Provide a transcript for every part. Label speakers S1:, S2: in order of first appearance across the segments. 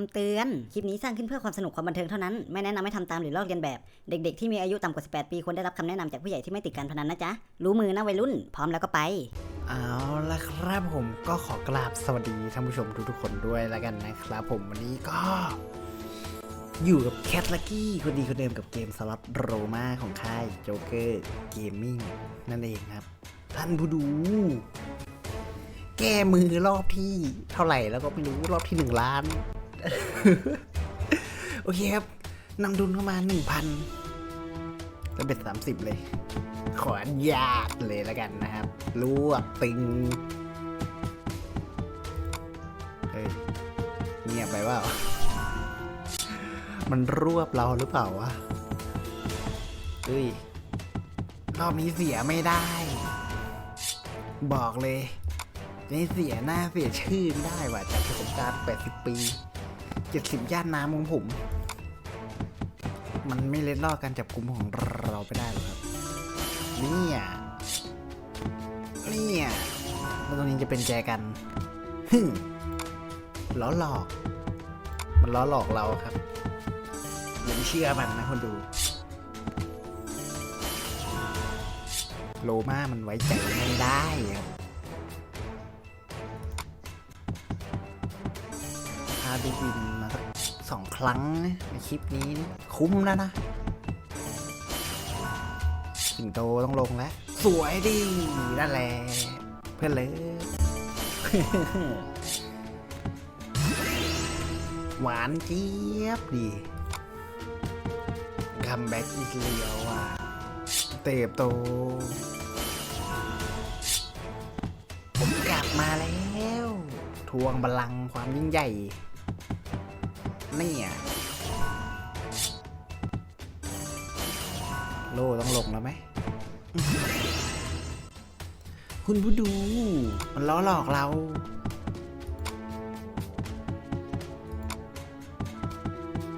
S1: ำเตือน คลิปนี้สร้างขึ้นเพื่อความสนุกความบันเทิงเท่านั้น ไม่แนะนำให้ทำตามหรือลอกเลียนแบบ เด็กๆที่มีอายุต่ำกว่า 18 ปีควรได้รับคำแนะนำจากผู้ใหญ่ที่ไม่ติดการพนันนะจ๊ะ รู้มือนะวัยรุ่น พร้อมแล้วก็ไป
S2: เอาละครับผมก็ขอกราบสวัสดีท่านผู้ชมทุกๆคนด้วยแล้วกันนะครับผมวันนี้ก็ อยู่กับแคทลักกี้คนดีคนเดิมกับเกมสล็อตโรมาของค่ายโจ๊กเกอร์เกมมิ่งนั่นเองครับ ท่านผู้ดู แก้มือรอบที่เท่าไหร่แล้วก็ไม่รู้รอบที่หนึ่งล้าน โอเคครับนำดุลเข้ามาหนึ่งพันแล้วเป็นสามสิบเลย ขออนุญาตเลยแล้วกันนะครับ รวบตึงเฮ้ยเงียบไปเปล่า มันรวบเราหรือเปล่าวะเฮ้ย รอบนี้เสียไม่ได้ บอกเลยนี่เสียหน้าเสียชื่อไม่ได้ว่ะจากประสบการณ์80 ปี 70ย่านน้ำของผม มันไม่เล็ดลอดการจับกลุ่มของเราไปได้หรอกครับเนี่ยเนี่ยแล้วตรงนี้จะเป็นแจกันฮึ่มล้อหลอก มันล้อหลอกเราครับอย่าไปเชื่อมันนะคนดู โลมามันไว้ใจไม่ได้ครับพาดูวิน มาสักสองครั้งในคลิปนี้คุ้มแล้วนะสิงโตต้องลงแล้ว สวยดินั่นแหละเพื่อนเลยหวานเจี๊ยบดีคัมแบ็กอีกเลียวอะเติบโต ผมกลับมาแล้ว ทวงบัลลังความยิ่งใหญ่ เนี่ยโลต้องลงแล้วไหม คุณผู้ดู มันล้อหลอกเรา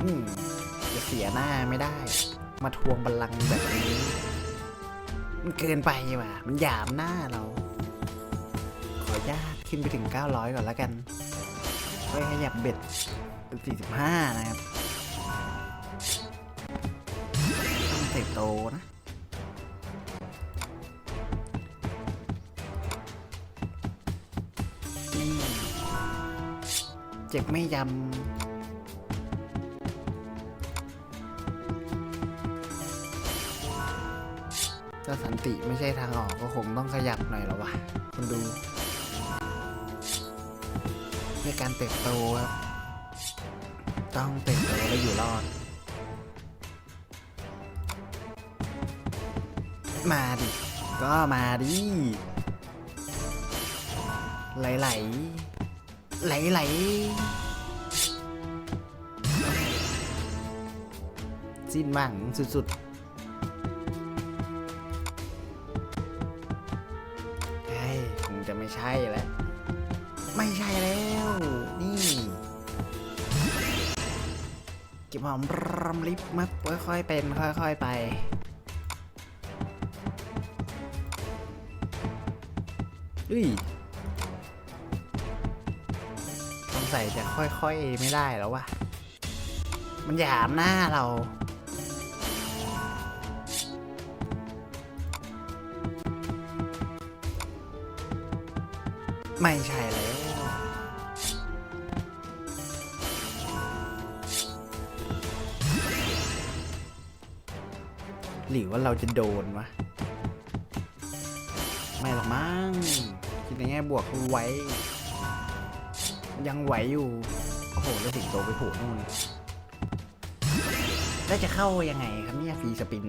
S2: อืมจะเสียหน้าไม่ได้ มาทวงบัลลังก์แบบนี้ มันเกินไปว่ะ มันหยามหน้าเรา ขออนุญาตขึ้นไปถึง 900 ก่อนแล้วกันไว้ขยับเบ็ด เป็น 45 นะครับต้องเติบโตนะเจ็บไม่ยำถ้าสันติไม่ใช่ทางออกก็คงต้องขยับหน่อยแล้ววะคุณดูเพื่อการเติบโตครับ ต้องเติบโตและอยู่รอด มาดิ ก็มาดิ ไหลไหลไหลไหลสิ้นหวังสุดๆ หอมรอมริบมาค่อยๆเป็น ค่อยๆไปอุ้ยสงสัยจะค่อยๆไม่ได้แล้ววะมันหยามหน้าเราไม่ใช่แล้ว หรือว่าเราจะโดนวะ ไม่หรอกมั้งคิดในแง่บวกไว้ ยังไหวอยู่ โอ้โห แล้วสิงโตไปโผล่นู่นแล้วจะเข้ายังไงครับเนี่ยฟรีสปิน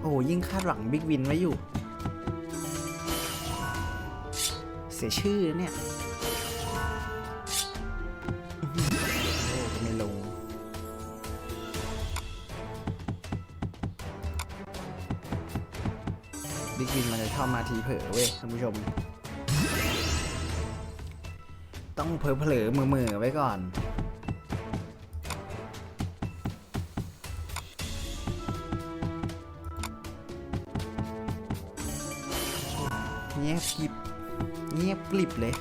S2: โอ้โหยิ่งคาดหวังบิ๊กวินไว้อยู่ เสียชื่อเนี่ย บิ๊กวินมันจะชอบมาทีเผลอเว้ยท่านผู้ชม ต้องเผลอเผลอมือมือไว้ก่อนเงียบกลิบเงียบกลิบเลย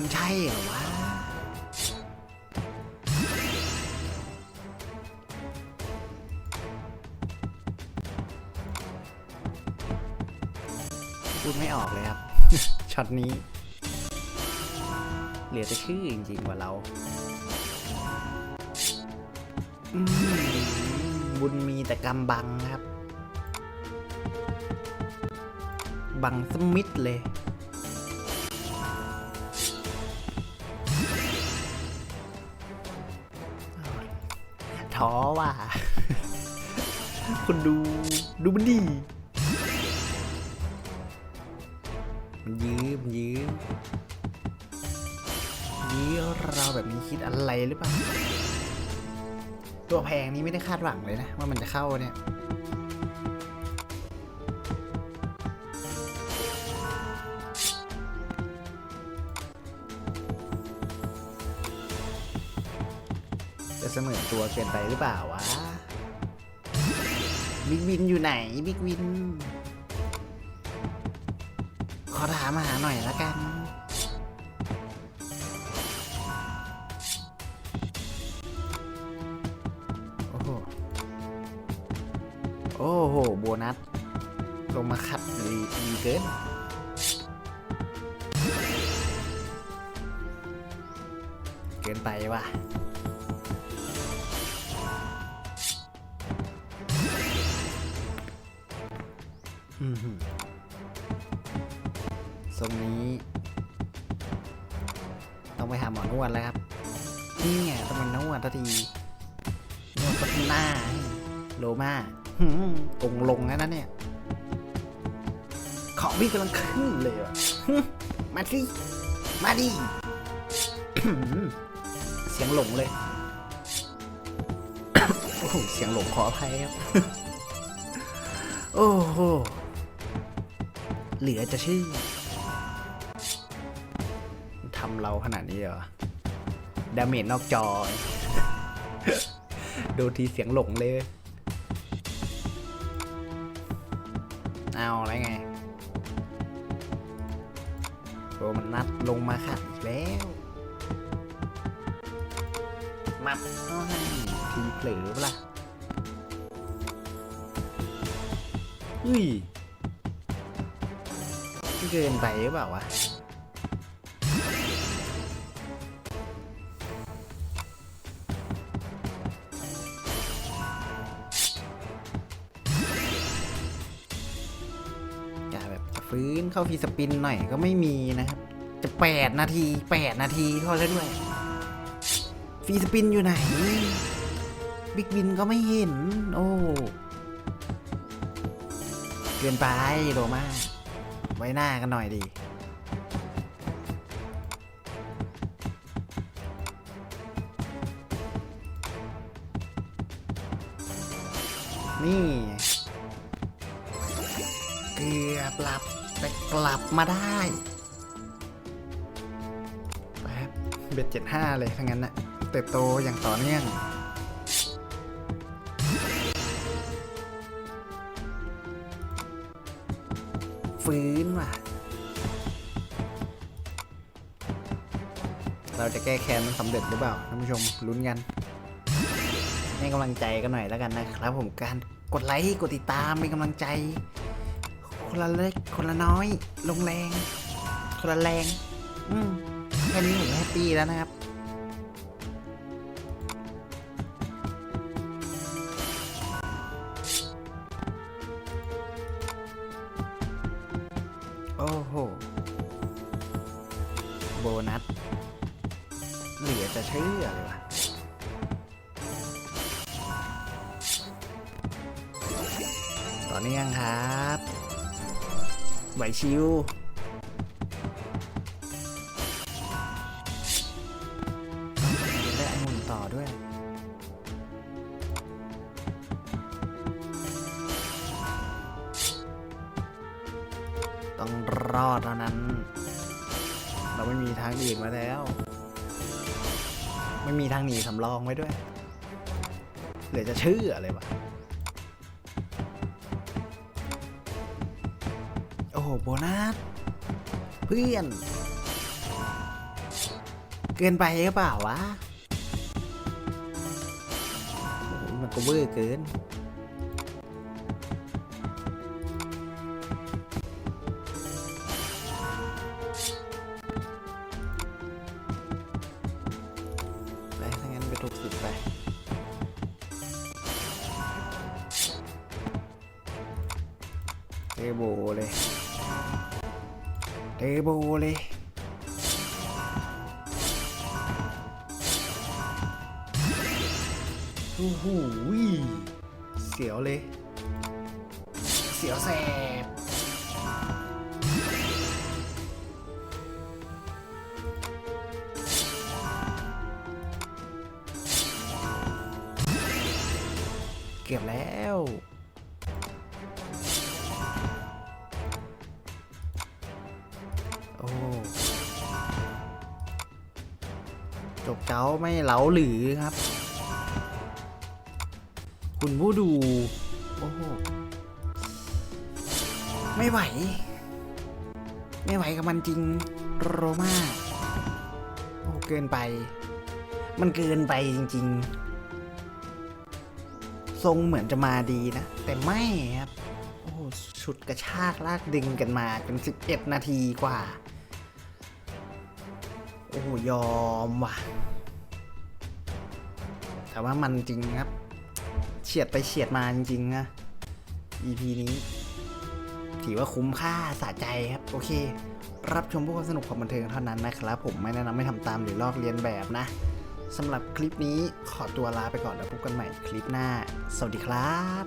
S2: มันใช่เหรอวะ พูดไม่ออกเลยครับ ช็อตนี้ เหลือแต่ชื่อจริงๆกว่าเราอืมบุญมีแต่กำบังครับ บังสมิธเลย ท้อว่ะ คนดูดูมันดีมันยื้อมันยื้อยื้อเราแบบนี้คิดอะไรหรือเปล่า ตัวแพงนี้ไม่ได้คาดหวังเลยนะ ว่ามันจะเข้าเนี่ย จะเสมอตัวเกินไปหรือเปล่าวะ บิ๊กวินอยู่ไหน บิ๊กวิน ขอถามหาหน่อยละกัน โอ้โห โอ้โห โบนัส ลงมาขัดดีดีเกินเกินไปว่ะ ทรงนี้ ต้องไปหาหมอนวดแล้วครับ นี่ไงต้องเป็นนวดทันทีนวดพัฒหน้า โลมาหืมองลงแล้วนะเนี่ย ของพี่กำลังขึ้นเลยว่ะมาสิ มาดิ เสียงหลงเลย โอ้เสียงหลงขออภัยครับ โอ้โห เหลือจะชื่อทำเราขนาดนี้เหรอ ดาเมจนอกจอ ดูทีเสียงหลงเลย เอาอะไรไงโอ้มันนัดลงมาขัดอีกแล้ว มัดเอาให้ทีเผลอเปะล่าเฮ้ย เกินไปหรือเปล่าวะกะแบบจะฟื้นเข้าฟีสปินหน่อยก็ไม่มีนะครับ จะแปดนาทีแปดนาทีเข้าแล้วด้วยฟีสปินอยู่ไหน บิ๊กวินก็ไม่เห็น โอ้ เกินไปโรมา ไว้หน้ากันหน่อยดี นี่ เกือบหลับแต่กลับมาได้แป๊บเบ็ดเจ็ดห้าเลยทั้งนั้นนะเติบโตอย่างต่อเนื่อง ฟื้นว่ะ เราจะแก้แค้นมันสำเร็จหรือเปล่าท่านผู้ชมลุ้นกันให้กำลังใจกันหน่อยแล้วกันนะครับ ผมการกดไลค์กดติดตามเป็นกำลังใจ คนละเล็กคนละน้อย ลงแรง คนละแรง อืมแค่นี้ผมแฮปปี้แล้วนะครับ อ้โห โบนัส เหลือจะเชื่อเลยวะต่อเนื่องครับ ไหวชิว ม่มีทางหนีสำรองไว้ด้วย เหลือจะเชื่ออะไรวะ โอ้โห โบนัส เพื่อน เกินไปหรือเปล่าวะ มันก็เวอร์เกิน เทโบเลยเทโบเลยโอ้โหเสียวเลย เสียวแสบเกือบแล้ว จบเจ้าไม่เหลาหรือครับ คุณผู้ดู โอ้โห ไม่ไหว ไม่ไหวกับมันจริงโรมาโอ้เกินไป มันเกินไปจริง ๆ ทรงเหมือนจะมาดีนะ แต่ไม่ครับ โอ้โหชุดกระชากลากดึงกันมาเป็น 11 นาทีกว่า โอ้โหยอมว่ะ แต่ว่ามันจริงครับ เฉียดไปเฉียดมาจริงๆนะ EP นี้ ถือว่าคุ้มค่าสะใจครับ โอเค รับชมเพื่อความสนุกความบันเทิงเท่านั้นนะครับ ผมไม่แนะนำไม่ทำตามหรือลอกเลียนแบบนะสำหรับคลิปนี้ขอตัวลาไปก่อนแล้วพบกันใหม่คลิปหน้า สวัสดีครับ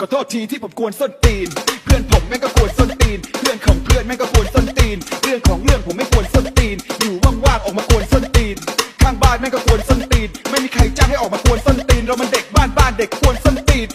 S3: ขอโทษทีที่ผมกวนส้นตีน พื่อนผมแม่งก็ควรส้นตีน เพื่อนของเพื่อนแม่งก็ควรส้นตีน เรื่องของเรื่องผมไม่ควรส้นตีน อยู่ว่างๆออกมาควรส้นตีน ข้างบ้านแม่งก็ควรส้นตีน ไม่มีใครจ้างให้ออกมาควรส้นตีน เรามันเด็กบ้านบ้านเด็กควรส้นตีน